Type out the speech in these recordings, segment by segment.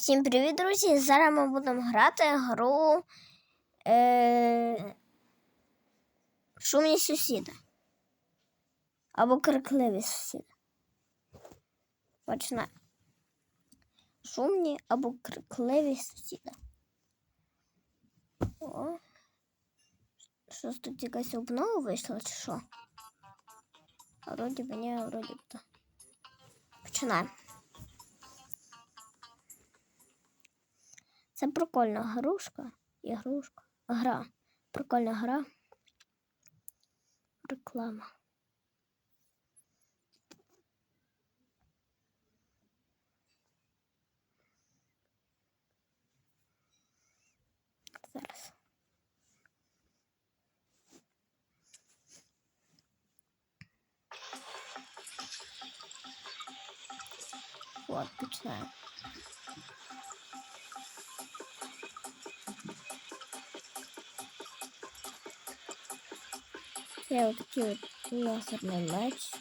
Всім привіт, друзі! Зараз ми будемо грати гру е... Шумні сусіди. Або крикливі сусіди. Починаємо. Шумні або крикливі сусіди. О. Щось тут якась обнова вийшла, чи що? Вроді б ні, вроді б то. Починаємо. Це прикольна грушка. Ігрушка. Гра. Прикольна гра. Реклама. Зараз. От, починаємо. Це отакий от лазерний меч.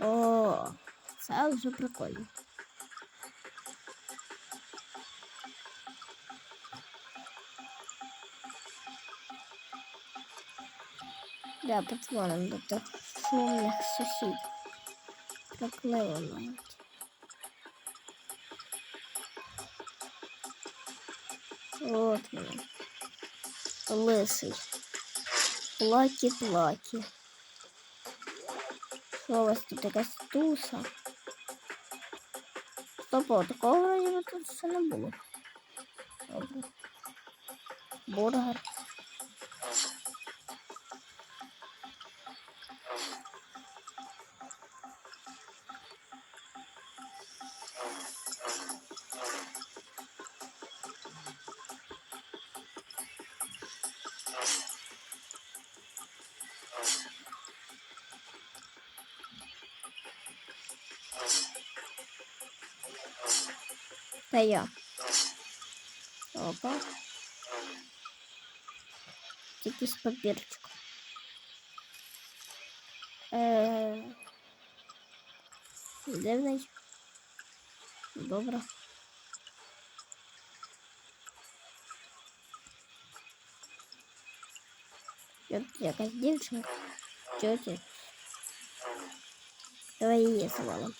О, це вже прикольно. Да, подзвоним до тих шумних сусідів. Крикливо навіть. От він. Лисий. Плакі-плакі. Що у вас тут якась туса? Стоп, такого вроді тут все не було. Бургер. Та я. Опа. Якийсь папірчик. Е... Дивний. Добре. Тут якась дівчинка. Тьоті. Давай її завалимо.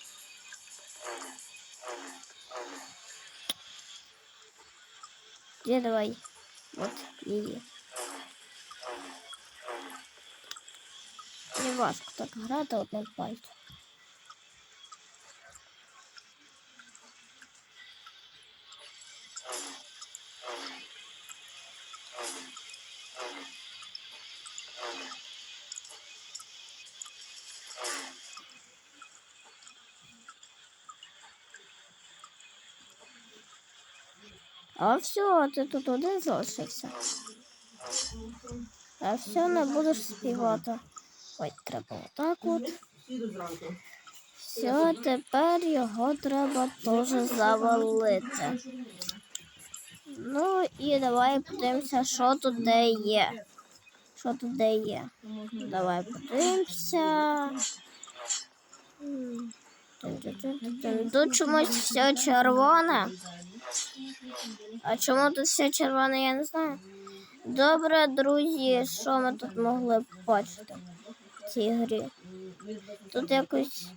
Где давай? Вот, її. Не кто-то вот на пальцем. А все, ти тут один залишився. А все, не будеш співати. Ой, треба отак от. Все, тепер його треба теж завалити. Ну і давай подивимося, що тут де є. Що тут де є. Давай подивимося. Тут чомусь все червоне. А чому тут все червоне, я не знаю. Добре, друзі, що ми тут могли бачити в цій грі? Тут якось.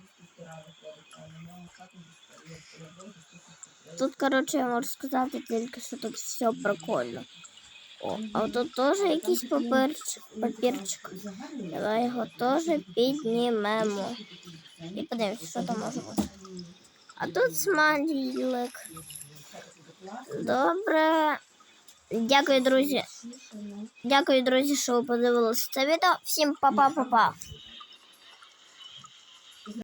Тут, коротше, я можу сказати тільки, що тут все прикольно. О, а тут теж якийсь папірчик. папірчик. Давай його теж піднімемо. І подивимось, що там може бути. А тут смайлик. Добре. Дякую, друзі. Дякую, друзі, що ви подивилися це відео. Всім па-па-па-па.